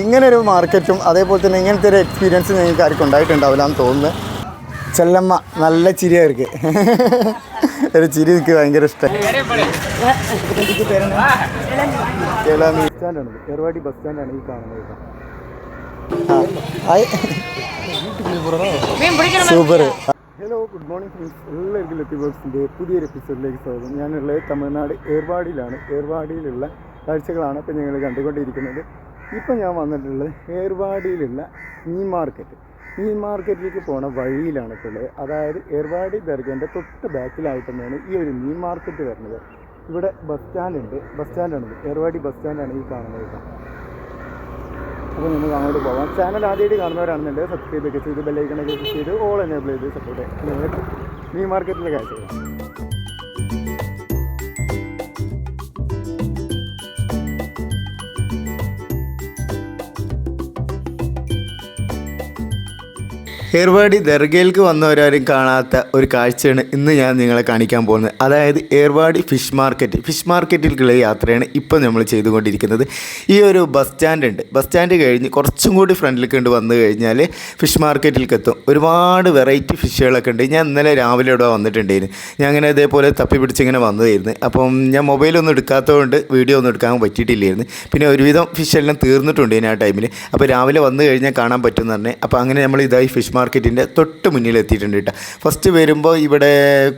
ഇങ്ങനെ ഒരു മാർക്കറ്റും അതേപോലെ തന്നെ ഇങ്ങനത്തെ ഒരു എക്സ്പീരിയൻസ് നിങ്ങൾക്ക് ആർക്കും ഉണ്ടായിട്ടുണ്ടാവില്ല എന്ന് തോന്നുന്നു. ചെല്ലമ്മ നല്ല ചിരിയായിരിക്ക്. ഒരു ചിരി എനിക്ക് ഭയങ്കര ഇഷ്ടം. ബസ് സ്റ്റാൻഡാണ് ബസ് സ്റ്റാൻഡാണ് ഈ കാണുന്നത്. Super hello good morning friends എല്ലാവർക്കും ലത്തി ബോക്സിന്റെ പുതിയൊരു എപ്പിസോഡിലേക്ക് സ്വാഗതം. ഞാനുള്ളത് തമിഴ്നാട് ഏർവാടിയിലാണ്. ഏർവാടിയിലുള്ള കാഴ്ചകളാണ് ഇപ്പോൾ ഞങ്ങൾ കണ്ടുകൊണ്ടിരിക്കുന്നത്. ഇപ്പം ഞാൻ വന്നിട്ടുള്ളത് ഏർവാടിയിലുള്ള മീൻ മാർക്കറ്റ്. മീൻ മാർക്കറ്റിലേക്ക് പോണ വഴിയിലാണ് ഇപ്പോൾ ഉള്ളത്. അതായത് ഏർവാടി ദർഗേന്റെ തൊട്ട് ബാക്കിലായിട്ട് തന്നെയാണ് ഈ ഒരു മീൻ മാർക്കറ്റ് വരുന്നത്. ഇവിടെ ബസ് സ്റ്റാൻഡുണ്ട്. ബസ് സ്റ്റാൻഡാണ് ഏർവാടി ബസ് സ്റ്റാൻഡാണ് ഈ കാണുന്നത് ഇപ്പം അപ്പോൾ നമുക്ക് അങ്ങോട്ട് പോകാം ചാനൽ ആദ്യമായിട്ട് കാണുന്നവരാണെന്നുണ്ടെങ്കിൽ സബ്സ്ക്രൈബ് ഒക്കെ ചെയ്ത് ബെല്ലൈക്കണൊക്കെ ചെയ്ത് ഓൾ എനേബിൾ ചെയ്ത് സപ്പോർട്ട് ചെയ്യാം. മീൻ മാർക്കറ്റിന്റെ കാഴ്ചകൾ ഏർവാടി ദർഗയിലേക്ക് വന്നവരാരും കാണാത്ത ഒരു കാഴ്ചയാണ് ഇന്ന് ഞാൻ നിങ്ങളെ കാണിക്കാൻ പോകുന്നത്. അതായത് ഏർവാടി ഫിഷ് മാർക്കറ്റ്. ഫിഷ് മാർക്കറ്റിലേക്കുള്ള യാത്രയാണ് ഇപ്പോൾ നമ്മൾ ചെയ്തുകൊണ്ടിരിക്കുന്നത്. ഈ ഒരു ബസ് സ്റ്റാൻഡ് ഉണ്ട് ബസ് സ്റ്റാൻഡ് കഴിഞ്ഞ് കുറച്ചും കൂടി ഫ്രണ്ടിലേക്ക് കണ്ട് വന്നു കഴിഞ്ഞാൽ ഫിഷ് മാർക്കറ്റിലേക്ക് എത്തും ഒരുപാട് വെറൈറ്റി ഫിഷുകളൊക്കെ ഉണ്ട്. ഞാൻ ഇന്നലെ രാവിലെ ഇവിടെ വന്നിട്ടുണ്ടായിരുന്നു. ഞാൻ അങ്ങനെ ഇതേപോലെ തപ്പി പിടിച്ചിങ്ങനെ വന്നതായിരുന്നു. അപ്പം ഞാൻ മൊബൈലൊന്നും എടുക്കാത്തതുകൊണ്ട് വീഡിയോ ഒന്നും എടുക്കാൻ പറ്റിയിട്ടില്ലായിരുന്നു. പിന്നെ ഒരുവിധം ഫിഷ് എല്ലാം തീർന്നിട്ടുണ്ട് ഞാൻ ആ ടൈമിൽ അപ്പോൾ രാവിലെ വന്നു കഴിഞ്ഞാൽ കാണാൻ പറ്റുമെന്ന് പറഞ്ഞേ. അപ്പോൾ അങ്ങനെ നമ്മൾ ഇതായി ഫിഷ് മാർക്കറ്റിന്റെ തൊട്ട് മുന്നിൽ എത്തിയിട്ടുണ്ട് കേട്ടോ. ഫസ്റ്റ് വരുമ്പോൾ ഇവിടെ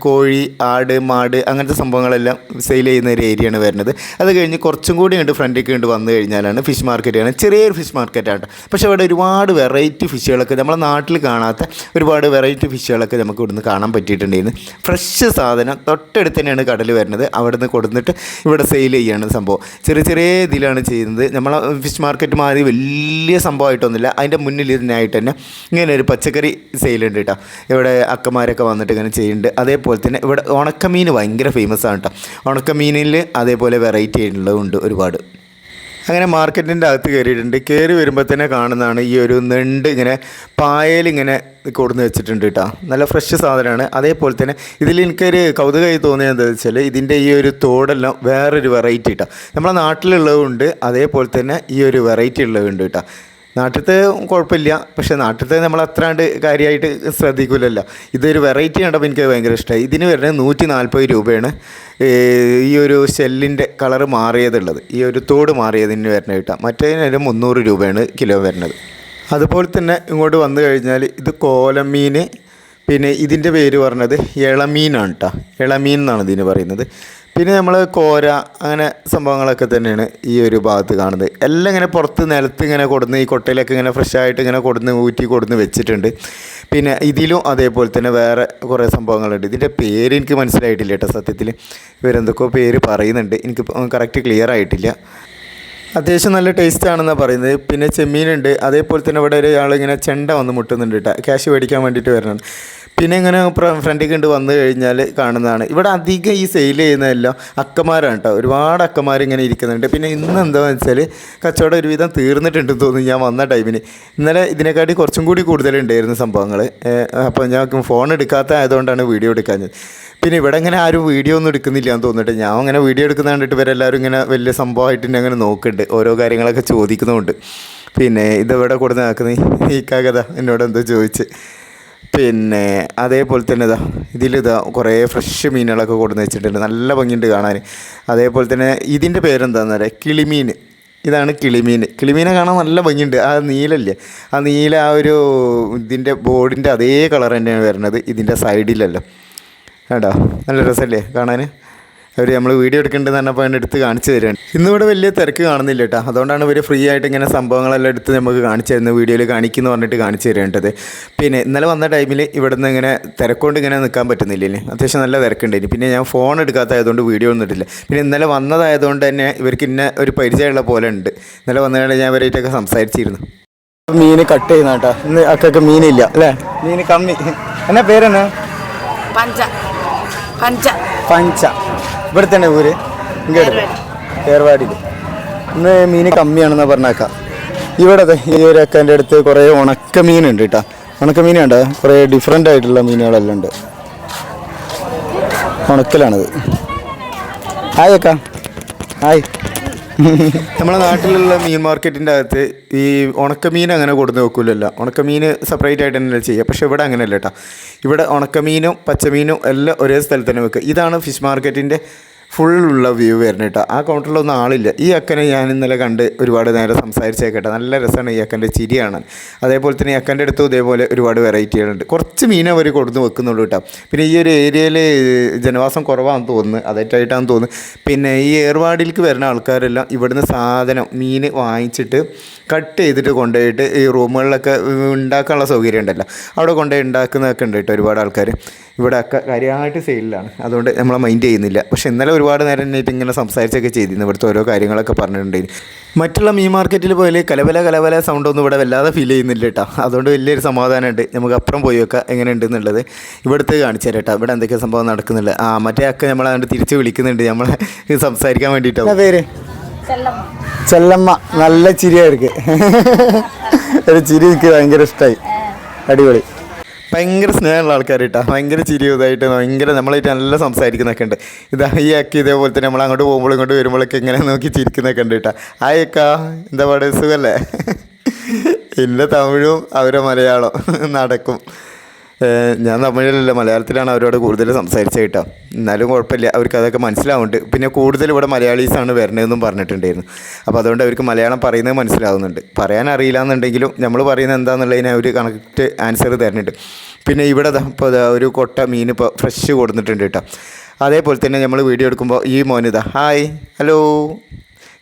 കോഴി ആട് മാട് അങ്ങനത്തെ സംഭവങ്ങളെല്ലാം സെയിൽ ചെയ്യുന്ന ഒരു ഏരിയയാണ് വരുന്നത്. അത് കഴിഞ്ഞ് കുറച്ചും കൂടി ഉണ്ട് ഫ്രണ്ടിലേക്ക് കണ്ട് വന്നു കഴിഞ്ഞാലാണ് ഫിഷ് മാർക്കറ്റാണ് ചെറിയൊരു ഫിഷ് മാർക്കറ്റാണ് പക്ഷേ ഇവിടെ ഒരുപാട് വെറൈറ്റി ഫിഷുകളൊക്കെ നമ്മളെ നാട്ടിൽ കാണാത്ത ഒരുപാട് വെറൈറ്റി ഫിഷുകളൊക്കെ നമുക്ക് ഇവിടുന്ന് കാണാൻ പറ്റിയിട്ടുണ്ടായിരുന്നു. ഫ്രഷ് സാധനം തൊട്ടടുത്ത് തന്നെയാണ് കടൽ വരുന്നത്. അവിടുന്ന് കൊടുത്തിട്ട് ഇവിടെ സെയിൽ ചെയ്യാണ് സംഭവം. ചെറിയ ചെറിയ ഇതിലാണ് ചെയ്യുന്നത്. നമ്മളെ ഫിഷ് മാർക്കറ്റ് മാതിരി വലിയ സംഭവമായിട്ടൊന്നുമില്ല. അതിന്റെ മുന്നിൽ ഇതിനായിട്ട് തന്നെ ഇങ്ങനെ ഒരു പച്ചക്കറി സെയിലുണ്ട് കേട്ടോ ഇവിടെ അക്കമാരൊക്കെ വന്നിട്ട് ഇങ്ങനെ ചെയ്യുന്നുണ്ട്. അതേപോലെ തന്നെ ഇവിടെ ഉണക്കമീൻ ഭയങ്കര ഫേമസ് ആണ് കേട്ടോ ഉണക്കമീനിൽ അതേപോലെ വെറൈറ്റി ആയിട്ടുള്ളതുണ്ട് ഒരുപാട്. അങ്ങനെ മാർക്കറ്റിന്റെ അകത്ത് കയറിയിട്ടുണ്ട്. കയറി വരുമ്പോൾ തന്നെ കാണുന്നതാണ് ഈ ഒരു നെണ്ട് ഇങ്ങനെ പായലിങ്ങനെ കൊടുന്ന് വെച്ചിട്ടുണ്ട് കേട്ടോ നല്ല ഫ്രഷ് സാധനമാണ്. അതേപോലെ തന്നെ ഇതിൽ എനിക്കൊരു കൗതുകമായി തോന്നിയത് എന്താ വെച്ചാൽ ഇതിന്റെ ഈ ഒരു തോടെല്ലാം വേറൊരു വെറൈറ്റി കേട്ടോ നമ്മളെ നാട്ടിലുള്ളതുകൊണ്ട് അതേപോലെ തന്നെ ഈ ഒരു വെറൈറ്റി ഉള്ളതുണ്ട് കേട്ടോ നാട്ടിലത്തെ കുഴപ്പമില്ല. പക്ഷേ നാട്ടിലത്തെ നമ്മൾ അത്രാണ്ട് കാര്യമായിട്ട് ശ്രദ്ധിക്കില്ലല്ലോ ഇതൊരു വെറൈറ്റി കണ്ടപ്പോൾ എനിക്ക് ഭയങ്കര ഇഷ്ടമായി ഇതിന് വരുന്നത് നൂറ്റി നാൽപ്പത് രൂപയാണ് ഈ ഒരു ഷെല്ലിന്റെ കളർ മാറിയതുള്ളത്. ഈ ഒരു തോട് മാറിയതിന് വരുന്ന കിട്ടാം. മറ്റേതിന് മുന്നൂറ് രൂപയാണ് കിലോ വരുന്നത്. അതുപോലെ തന്നെ ഇങ്ങോട്ട് വന്നു കഴിഞ്ഞാൽ ഇത് കോലമീൻ. പിന്നെ ഇതിന്റെ പേര് പറഞ്ഞത് ഇളമീനാണ് കേട്ടോ. ഇളമീൻ എന്നാണ് ഇതിന് പറയുന്നത്. പിന്നെ നമ്മൾ കോര അങ്ങനെ സംഭവങ്ങളൊക്കെ തന്നെയാണ് ഈ ഒരു ഭാഗത്ത് കാണുന്നത്. എല്ലാം ഇങ്ങനെ പുറത്ത് നിലത്ത് ഇങ്ങനെ കൊടുന്ന് ഈ കൊട്ടയിലൊക്കെ ഇങ്ങനെ ഫ്രഷ് ആയിട്ട് ഇങ്ങനെ കൊടുന്ന് ഊറ്റി കൊടുന്ന് വെച്ചിട്ടുണ്ട്. പിന്നെ ഇതിലും അതേപോലെ തന്നെ വേറെ കുറേ സംഭവങ്ങളുണ്ട്. ഇതിന്റെ പേര് എനിക്ക് മനസ്സിലായിട്ടില്ല കേട്ടോ സത്യത്തിൽ ഇവരെന്തൊക്കെയോ പേര് പറയുന്നുണ്ട്. എനിക്ക് കറക്റ്റ് ക്ലിയർ ആയിട്ടില്ല. അത്യാവശ്യം നല്ല ടേസ്റ്റ് ആണെന്നാണ് പറയുന്നത്. പിന്നെ ചെമ്മീനുണ്ട്. അതേപോലെ തന്നെ ഇവിടെ ഒരാൾ ഇങ്ങനെ ചെണ്ട വന്ന് മുട്ടുന്നുണ്ട് കേട്ടോ ക്യാഷ് മേടിക്കാൻ വേണ്ടിയിട്ട് വരണം പിന്നെ ഇങ്ങനെ ഫ്രണ്ടിൽ കണ്ട് വന്നു കഴിഞ്ഞാൽ കാണുന്നതാണ്. ഇവിടെ അധികം ഈ സെയിൽ ചെയ്യുന്നതെല്ലാം അക്കമാരാണ് കേട്ടോ ഒരുപാട് അക്കമാർ ഇങ്ങനെ ഇരിക്കുന്നുണ്ട്. പിന്നെ ഇന്ന് എന്താണെന്ന് വെച്ചാൽ കച്ചവടം ഒരുവിധം തീർന്നിട്ടുണ്ടെന്ന് തോന്നുന്നു ഞാൻ വന്ന ടൈമിന് ഇന്നലെ ഇതിനെക്കാട്ടി കുറച്ചും കൂടി കൂടുതലുണ്ടായിരുന്നു സംഭവങ്ങൾ അപ്പോൾ ഞാൻ ഫോൺ എടുക്കാത്ത ആയതുകൊണ്ടാണ് വീഡിയോ എടുക്കാഞ്ഞത്. പിന്നെ ഇവിടെ ഇങ്ങനെ ആരും വീഡിയോ ഒന്നും എടുക്കുന്നില്ല എന്ന് തോന്നിട്ട് ഞാൻ അങ്ങനെ വീഡിയോ എടുക്കുന്ന കണ്ടിട്ട് ഇവരെല്ലാവരും ഇങ്ങനെ വലിയ സംഭവമായിട്ട് എന്നെ അങ്ങനെ നോക്കുന്നുണ്ട്. ഓരോ കാര്യങ്ങളൊക്കെ ചോദിക്കുന്നുണ്ട് പിന്നെ ഇതെവിടെ കൊടുന്ന് നടക്കുന്നത് ഈ കഥ എന്നോട് എന്തോ ചോദിച്ച്. പിന്നെ അതേപോലെ തന്നെ ഇതാ ഇതിലിതാ കുറേ ഫ്രഷ് മീനുകളൊക്കെ കൊടുന്ന് വെച്ചിട്ടുണ്ട്. നല്ല ഭംഗിയുണ്ട് കാണാൻ. അതേപോലെ തന്നെ ഇതിന്റെ പേരെന്താണെന്ന് പറയാം കിളിമീൻ. ഇതാണ് കിളിമീൻ. കിളിമീനെ കാണാൻ നല്ല ഭംഗിയുണ്ട്. ആ നീലല്ലേ? ആ നീല ആ ഒരു ഇതിന്റെ ബോർഡിന്റെ അതേ കളർ തന്നെയാണ് വരുന്നത് ഇതിന്റെ സൈഡിലല്ലോ കേട്ടോ നല്ല രസമല്ലേ കാണാൻ അവർ നമ്മൾ വീഡിയോ എടുക്കേണ്ടത് പറഞ്ഞപ്പോൾ അതിന്റെ എടുത്ത് കാണിച്ചു തരുകയാണ് ഇന്നിവിടെ വലിയ തിരക്ക് കാണുന്നില്ല കേട്ടോ. അതുകൊണ്ടാണ് ഇവർ ഫ്രീ ആയിട്ട് ഇങ്ങനെ സംഭവങ്ങളെല്ലാം എടുത്ത് നമുക്ക് കാണിച്ചു തരുന്നത്. വീഡിയോയിൽ കാണിക്കുന്നു പറഞ്ഞിട്ട് കാണിച്ചു തരേണ്ടത് പിന്നെ ഇന്നലെ വന്ന ടൈമിൽ ഇവിടെ നിന്ന് ഇങ്ങനെ തിരക്കൊണ്ട് ഇങ്ങനെ നിൽക്കാൻ പറ്റുന്നില്ലേ അത്യാവശ്യം നല്ല തിരക്കുണ്ടായിരുന്നു. പിന്നെ ഞാൻ ഫോൺ എടുക്കാത്തതായതുകൊണ്ട് വീഡിയോ ഒന്നും ഇട്ടില്ല പിന്നെ ഇന്നലെ വന്നതായതുകൊണ്ട് തന്നെ ഇവർക്ക് ഇന്ന ഒരു പരിചയമുള്ള പോലെ ഉണ്ട്. ഇന്നലെ വന്നതുകൊണ്ട് ഞാൻ ഇവരായിട്ടൊക്കെ സംസാരിച്ചിരുന്നു. മീൻ കട്ട് ചെയ്യുന്ന കേട്ടോ. ഇന്ന് അക്കൊക്കെ മീനില്ല അല്ലേ? മീൻ കമ്മി. എന്നാ പേരെന്നാ? പഞ്ച. പഞ്ച. ഇവിടെ തന്നെ ഊര്. ഇങ്ങോട്ട് ഏർവാടിയിൽ ഇന്ന് മീൻ കമ്മിയാണെന്ന് പറഞ്ഞേക്ക. ഇവിടെ ഈ ഒരു അക്കന്റെ അടുത്ത് കുറേ ഉണക്ക മീനുണ്ട് കേട്ടോ. ഉണക്ക മീനുണ്ട് കുറേ ഡിഫറെന്റ് ആയിട്ടുള്ള മീനുകളെല്ലാം ഉണ്ട്. ഉണക്കലാണത്. ഹായ് അക്ക. നമ്മളെ നാട്ടിലുള്ള മീൻ മാർക്കറ്റിന്റെ അകത്ത് ഈ ഉണക്കമീൻ അങ്ങനെ കൊടുത്ത് വെക്കില്ലല്ലോ ഉണക്കമീൻ സെപ്പറേറ്റ് ആയിട്ട് തന്നെ ചെയ്യുക. പക്ഷേ ഇവിടെ അങ്ങനെയല്ല കേട്ടോ. ഇവിടെ ഉണക്കമീനും പച്ചമീനും എല്ലാം ഒരേ സ്ഥലത്ത് തന്നെ വെക്കുക. ഇതാണ് ഫിഷ് മാർക്കറ്റിന്റെ ഫുള്ളുള്ള വ്യൂ വരുന്നത് കേട്ടോ ആ കൗണ്ടറിലൊന്നും ആളില്ല. ഈ അക്കനെ ഞാൻ ഇന്നലെ കണ്ട് ഒരുപാട് നേരം സംസാരിച്ചേക്കട്ടെ നല്ല രസമാണ് ഈ അക്കന്റെ ചിരിയാണ് അതേപോലെ തന്നെ ഈ അക്കന്റെ അടുത്തും ഇതേപോലെ ഒരുപാട് വെറൈറ്റികളുണ്ട് കുറച്ച് മീൻ അവർ കൊടുന്ന് വെക്കുന്നുള്ളൂ കേട്ടോ പിന്നെ ഈ ഒരു ഏരിയയിൽ ജനവാസം കുറവാണെന്ന് തോന്നുന്നു. അതായിട്ടാണെന്ന് തോന്നുന്നു. പിന്നെ ഈ ഏർവാടിയിലേക്ക് വരുന്ന ആൾക്കാരെല്ലാം ഇവിടുന്ന് സാധനം മീൻ വാങ്ങിച്ചിട്ട് കട്ട് ചെയ്തിട്ട് കൊണ്ടുപോയിട്ട് ഈ റൂമുകളിലൊക്കെ ഉണ്ടാക്കാനുള്ള സൗകര്യം ഉണ്ടല്ലോ. അവിടെ കൊണ്ടുപോയി ഉണ്ടാക്കുന്നതൊക്കെ ഉണ്ട് കേട്ടോ ഒരുപാട് ആൾക്കാർ ഇവിടെ ഒക്കെ കാര്യമായിട്ട് സെയിലാണ് അതുകൊണ്ട് നമ്മളെ മൈൻഡ് ചെയ്യുന്നില്ല. പക്ഷെ ഇന്നലെ ഒരുപാട് നേരം എന്നിട്ട് ഇങ്ങനെ സംസാരിച്ചൊക്കെ ചെയ്തിരുന്നു. ഇവിടുത്തെ ഓരോ കാര്യങ്ങളൊക്കെ പറഞ്ഞിട്ടുണ്ടായിരുന്നു. മറ്റുള്ള മീ മാർക്കറ്റിൽ പോയാൽ കലവല കലവല സൗണ്ടൊന്നും ഇവിടെ വല്ലാതെ ഫീൽ ചെയ്യുന്നില്ല കേട്ടോ അതുകൊണ്ട് വലിയൊരു സമാധാനമുണ്ട്. നമുക്ക് അപ്പുറം പോയി വെക്കാം. എങ്ങനെ ഉണ്ടെന്നുള്ളത് ഇവിടുത്തെ കാണിച്ചു തരാം കേട്ടോ ഇവിടെ എന്തൊക്കെ സംഭവം നടക്കുന്നില്ല ആ മറ്റേ അക്ക നമ്മളെ അങ്ങോട്ട് തിരിച്ച് വിളിക്കുന്നുണ്ട്. നമ്മളെ സംസാരിക്കാൻ വേണ്ടിയിട്ടാണ് പേര്? ചെല്ലമ്മ. നല്ല ചിരിയായിരിക്കും ഒരു ചിരി എനിക്ക് ഭയങ്കര ഇഷ്ടമായി അടിപൊളി. ഭയങ്കര സ്നേഹമുള്ള ആൾക്കാർ കേട്ടോ ഭയങ്കര ചിരി ഇതായിട്ട് ഭയങ്കര നമ്മളായിട്ട് നല്ല സംസാരിക്കുന്നൊക്കെ ഉണ്ട്. ഇതാ ഈ അക്കി ഇതേപോലെ തന്നെ നമ്മൾ അങ്ങോട്ട് പോകുമ്പോൾ ഇങ്ങോട്ട് വരുമ്പോഴൊക്കെ ഇങ്ങനെ നോക്കി ചിരിക്കുന്നൊക്കെ ഉണ്ട് കേട്ടോ. ആയേക്കാ എന്താ പാട്? സുഖല്ലേ? ഇല്ല തമിഴും അവരെ മലയാളം നടക്കും. ഞാൻ തമിഴിലല്ല മലയാളത്തിലാണ് അവരോട് കൂടുതൽ സംസാരിച്ചത് കേട്ടോ. എന്നാലും കുഴപ്പമില്ല അവർക്ക് അതൊക്കെ മനസ്സിലാവുന്നുണ്ട്. പിന്നെ കൂടുതൽ ഇവിടെ മലയാളീസാണ് വരണതെന്നും പറഞ്ഞിട്ടുണ്ടായിരുന്നു. അപ്പോൾ അതുകൊണ്ട് അവർക്ക് മലയാളം പറയുന്നത് മനസ്സിലാവുന്നുണ്ട്. പറയാൻ അറിയില്ല എന്നുണ്ടെങ്കിലും നമ്മൾ പറയുന്നത് എന്താണെന്നുള്ളതിന് അവർ കണക്ട് ആൻസർ തരുന്നുണ്ട്. പിന്നെ ഇവിടെ ഇപ്പോൾ ഒരു കൊട്ട മീൻ ഇപ്പോൾ ഫ്രഷ് കൊടുത്തിട്ടുണ്ട് കേട്ടോ. അതേപോലെ തന്നെ നമ്മൾ വീഡിയോ എടുക്കുമ്പോൾ ഈ മോനിതാ ഹായ് ഹലോ.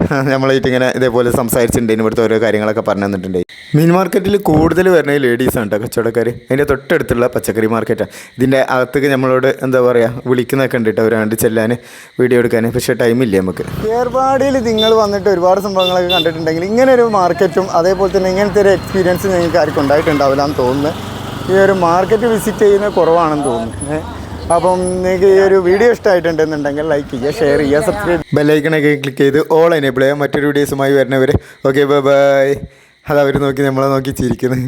നമ്മളായിട്ട് ഇങ്ങനെ ഇതേപോലെ സംസാരിച്ചിട്ടുണ്ട്. ഇവിടുത്തെ ഓരോ കാര്യങ്ങളൊക്കെ പറഞ്ഞു തന്നിട്ടുണ്ടായി മീൻ മാർക്കറ്റിൽ കൂടുതൽ വരുന്നത് ലേഡീസാണ് കേട്ടോ കച്ചവടക്കാർ അതിന്റെ തൊട്ടടുത്തുള്ള പച്ചക്കറി മാർക്കറ്റാണ് ഇതിന്റെ അകത്തേക്ക് നമ്മളോട് എന്താ പറയുക വിളിക്കുന്നൊക്കെ ഉണ്ട് കേട്ടോ അവരാണ്ട് ചെല്ലാൻ വീഡിയോ എടുക്കാൻ പക്ഷേ ടൈമില്ല നമുക്ക്. ഏർപ്പാടിയിൽ നിങ്ങൾ വന്നിട്ട് ഒരുപാട് സംഭവങ്ങളൊക്കെ കണ്ടിട്ടുണ്ടെങ്കിൽ ഇങ്ങനെ ഒരു മാർക്കറ്റും അതേപോലെ തന്നെ ഇങ്ങനത്തെ ഒരു എക്സ്പീരിയൻസ് നിങ്ങൾക്ക് ആർക്കും ഉണ്ടായിട്ടുണ്ടാവില്ല എന്ന് തോന്നുന്നു. ഈ ഒരു മാർക്കറ്റ് വിസിറ്റ് ചെയ്യുന്നത് കുറവാണെന്ന് തോന്നുന്നു. അപ്പം നിങ്ങൾക്ക് ഈ ഒരു വീഡിയോ ഇഷ്ടമായിട്ടുണ്ടെന്നുണ്ടെങ്കിൽ ലൈക്ക് ചെയ്യുക ഷെയർ ചെയ്യുക സബ്സ്ക്രൈബ് ബെല്ലൈക്കണൊക്കെ ക്ലിക്ക് ചെയ്ത് ഓൾ എനേബിൾ ചെയ്യുക. മറ്റൊരു വീഡിയോസുമായി വരുന്നവർ ഓക്കെ ബൈ ബൈ അത് അവർ നോക്കി നമ്മളെ നോക്കി ചിരിക്കുന്നത്